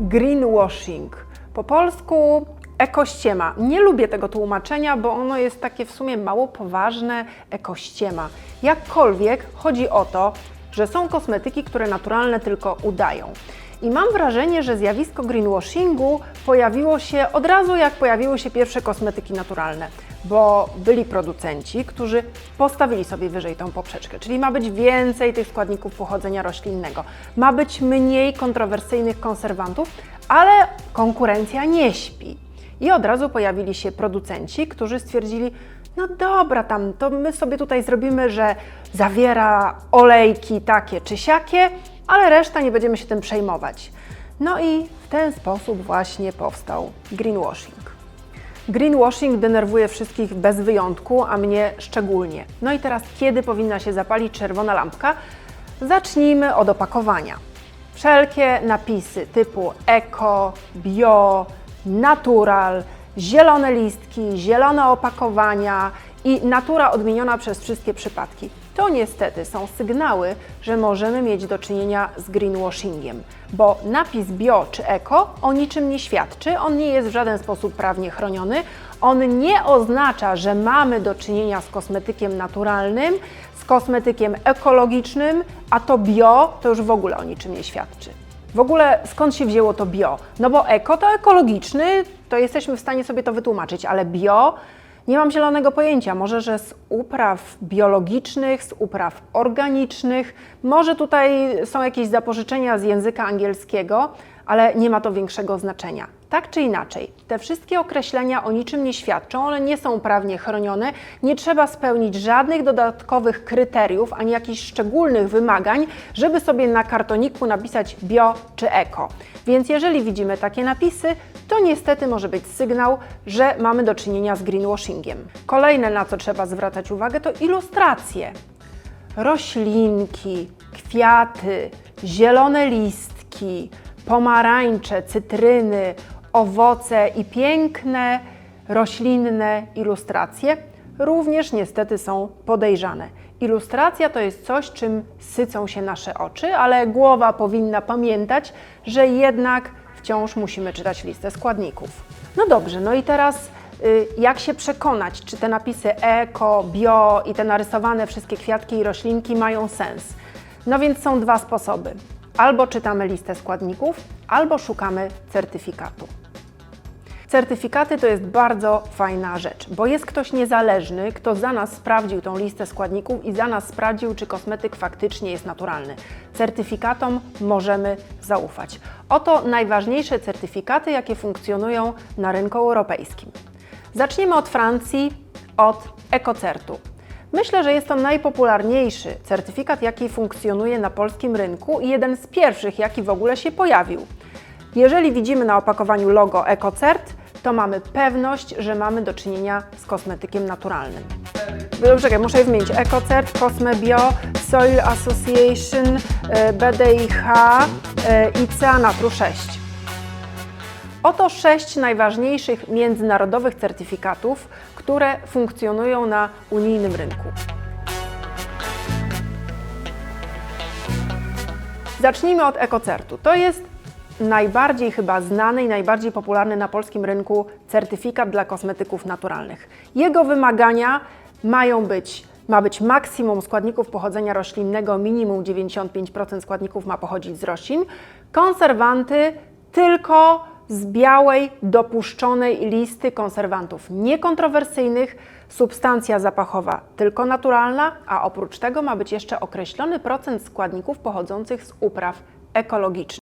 Greenwashing. Po polsku ekościema. Nie lubię tego tłumaczenia, bo ono jest takie w sumie mało poważne. Ekościema. Jakkolwiek chodzi o to, że są kosmetyki, które naturalne tylko udają. I mam wrażenie, że zjawisko greenwashingu pojawiło się od razu, jak pojawiły się pierwsze kosmetyki naturalne, bo byli producenci, którzy postawili sobie wyżej tą poprzeczkę, czyli ma być więcej tych składników pochodzenia roślinnego, ma być mniej kontrowersyjnych konserwantów, ale konkurencja nie śpi. I od razu pojawili się producenci, którzy stwierdzili, no dobra, tam to my sobie tutaj zrobimy, że zawiera olejki takie czy siakie, ale reszta nie będziemy się tym przejmować. No i w ten sposób właśnie powstał greenwashing. Greenwashing denerwuje wszystkich bez wyjątku, a mnie szczególnie. No i teraz, kiedy powinna się zapalić czerwona lampka? Zacznijmy od opakowania. Wszelkie napisy typu eko, bio, natural, zielone listki, zielone opakowania i natura odmieniona przez wszystkie przypadki. To niestety są sygnały, że możemy mieć do czynienia z greenwashingiem, bo napis bio czy eko o niczym nie świadczy, on nie jest w żaden sposób prawnie chroniony, on nie oznacza, że mamy do czynienia z kosmetykiem naturalnym, z kosmetykiem ekologicznym, a to bio to już w ogóle o niczym nie świadczy. W ogóle skąd się wzięło to bio? No bo eko to ekologiczny, to jesteśmy w stanie sobie to wytłumaczyć, ale bio nie mam zielonego pojęcia. Może, że z upraw biologicznych, z upraw organicznych, może tutaj są jakieś zapożyczenia z języka angielskiego, ale nie ma to większego znaczenia. Tak czy inaczej, te wszystkie określenia o niczym nie świadczą, one nie są prawnie chronione, nie trzeba spełnić żadnych dodatkowych kryteriów ani jakichś szczególnych wymagań, żeby sobie na kartoniku napisać bio czy eko. Więc jeżeli widzimy takie napisy, to niestety może być sygnał, że mamy do czynienia z greenwashingiem. Kolejne, na co trzeba zwracać uwagę, to ilustracje. Roślinki, kwiaty, zielone listki, pomarańcze, cytryny, owoce i piękne roślinne ilustracje również niestety są podejrzane. Ilustracja to jest coś, czym sycą się nasze oczy, ale głowa powinna pamiętać, że jednak wciąż musimy czytać listę składników. No dobrze, no i teraz y, jak się przekonać, czy te napisy eko, bio i te narysowane wszystkie kwiatki i roślinki mają sens? No więc są dwa sposoby. Albo czytamy listę składników, albo szukamy certyfikatu. Certyfikaty to jest bardzo fajna rzecz, bo jest ktoś niezależny, kto za nas sprawdził tą listę składników i za nas sprawdził, czy kosmetyk faktycznie jest naturalny. Certyfikatom możemy zaufać. Oto najważniejsze certyfikaty, jakie funkcjonują na rynku europejskim. Zaczniemy od Francji, od Ecocertu. Myślę, że jest to najpopularniejszy certyfikat, jaki funkcjonuje na polskim rynku i jeden z pierwszych, jaki w ogóle się pojawił. Jeżeli widzimy na opakowaniu logo EcoCert, to mamy pewność, że mamy do czynienia z kosmetykiem naturalnym. Czekaj, muszę je wymienić. EcoCert, Cosmebio, Soil Association, e, BDIH e, i Ceanatru 6. Oto sześć najważniejszych międzynarodowych certyfikatów, które funkcjonują na unijnym rynku. Zacznijmy od EcoCertu. To jest najbardziej chyba znany i najbardziej popularny na polskim rynku certyfikat dla kosmetyków naturalnych. Jego wymagania mają być ma być maksimum składników pochodzenia roślinnego, minimum 95% składników ma pochodzić z roślin. Konserwanty tylko z białej, dopuszczonej listy konserwantów niekontrowersyjnych, substancja zapachowa tylko naturalna, a oprócz tego ma być jeszcze określony procent składników pochodzących z upraw ekologicznych.